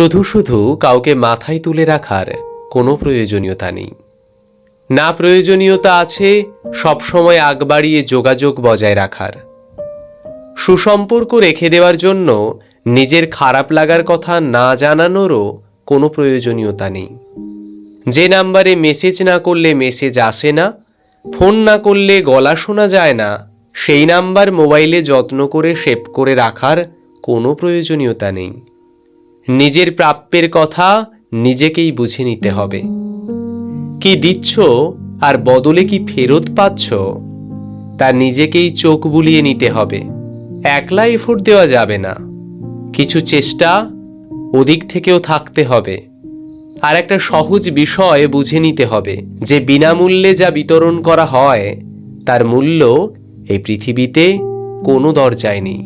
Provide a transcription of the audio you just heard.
শুধু শুধু কাউকে মাথায় তুলে রাখার কোনো প্রয়োজনীয়তা নেই। না প্রয়োজনীয়তা আছে সবসময় আগ বাড়িয়ে যোগাযোগ বজায় রাখার। সুসম্পর্ক রেখে দেওয়ার জন্য নিজের খারাপ লাগার কথা না জানানোরও কোনো প্রয়োজনীয়তা নেই। যে নাম্বারে মেসেজ না করলে মেসেজ আসে না, ফোন না করলে গলা শোনা যায় না, সেই নাম্বার মোবাইলে যত্ন করে সেভ করে রাখার কোনো প্রয়োজনীয়তা নেই। নিজের প্রাপ্যের কথা নিজেকেই বুঝে নিতে হবে। কি দিচ্ছ আর বদলে কি ফেরত পাচ্ছ, তা নিজেকেই চোখ বুলিয়ে নিতে হবে। একলা এফোর্ট দেওয়া যাবে না। কিছু চেষ্টা ওদিক থেকেও থাকতে হবে। আর একটা সহজ বিষয় বুঝে নিতে হবে যে বিনামূল্যে যা বিতরণ করা হয়, তার মূল্য এই পৃথিবীতে কোনো দরজায় নেই।